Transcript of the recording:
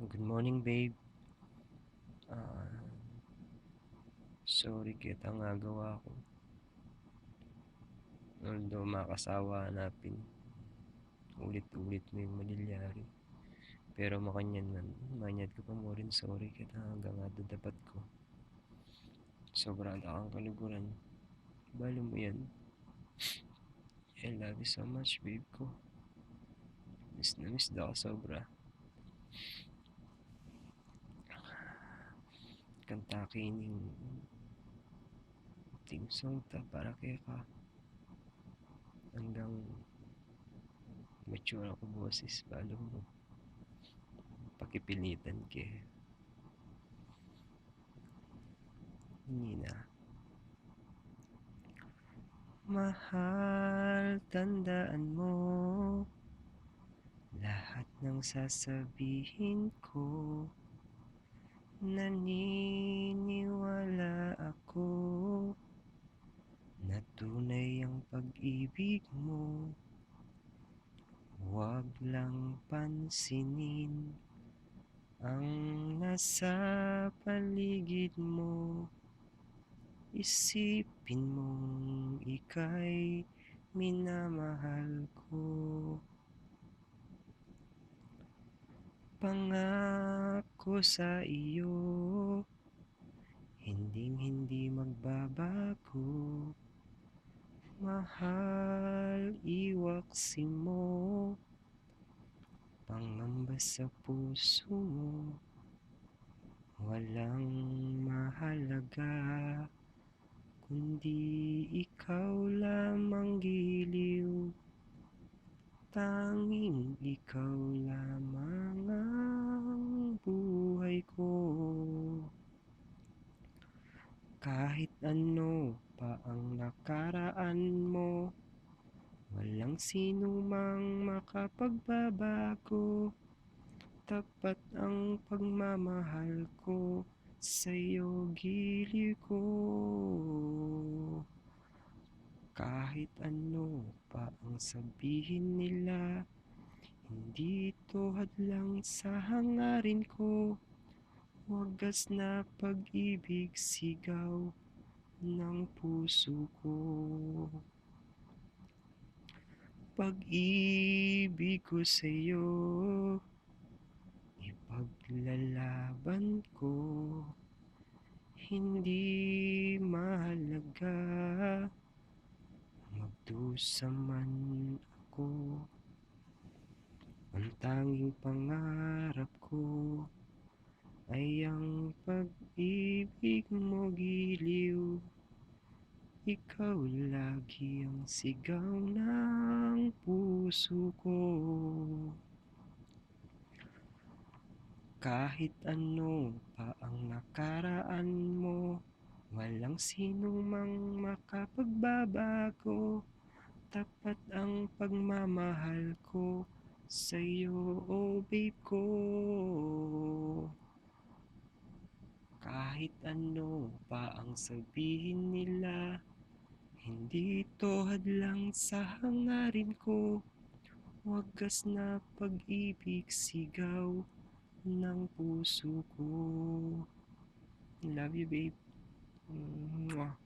Good morning, babe. Ah, sorry kita nga gawa ko. Although makasawa hanapin. Ulit-ulit mo yung manilyari. Pero makanyan man, manyad ko pa mo rin sorry kita hanggang nga dapat ko. Sobrang akang kaluguran. Balo mo yan. I love you so much, babe ko. Miss na miss daw sobra. Kanta kining team song ta para kay ka. Hanggang mature ako boses, balo mo. Pakipilitan ke. Nina. Mahal, tandaan mo Lahat ng sasabihin ko Naniniwala ako Na tunay ang pag-ibig mo. Huwag lang pansinin Ang nasa paligid mo. Isipin mong ika'y minamahal ko Pangako sa iyo. Hinding hindi magbabago. Mahal, iwaksi mo. Pangamba sa puso mo. Walang mahalaga Kundi ikaw lamang giliw. Tanging ikaw lamang ang buhay ko. Kahit ano pa ang nakaraan mo Walang sino mang makapagbabago. Tapat ang pagmamahal ko Sa'yo giliw ko. Kahit ano pa ang sabihin nila Hindi ito hadlang sa hangarin ko Wagas na pag-ibig sigaw ng puso ko. Pag-ibig ko sa'yo Ipaglalaban ko. Hindi mahalaga Magdusa man ako. Ang tanging pangarap ko Ay ang pag-ibig mo giliw. Ikaw lagi ang sigaw ng puso ko. Kahit ano pa ang nakaraan mo Walang sino mang makapagbabago Tapat ang pagmamahal ko Sa'yo, oh babe ko Kahit ano pa ang sabihin nila Hindi ito hadlang sa hangarin ko. Wagas na pag-ibig sigaw ng puso ko. Love you babe. Mwah.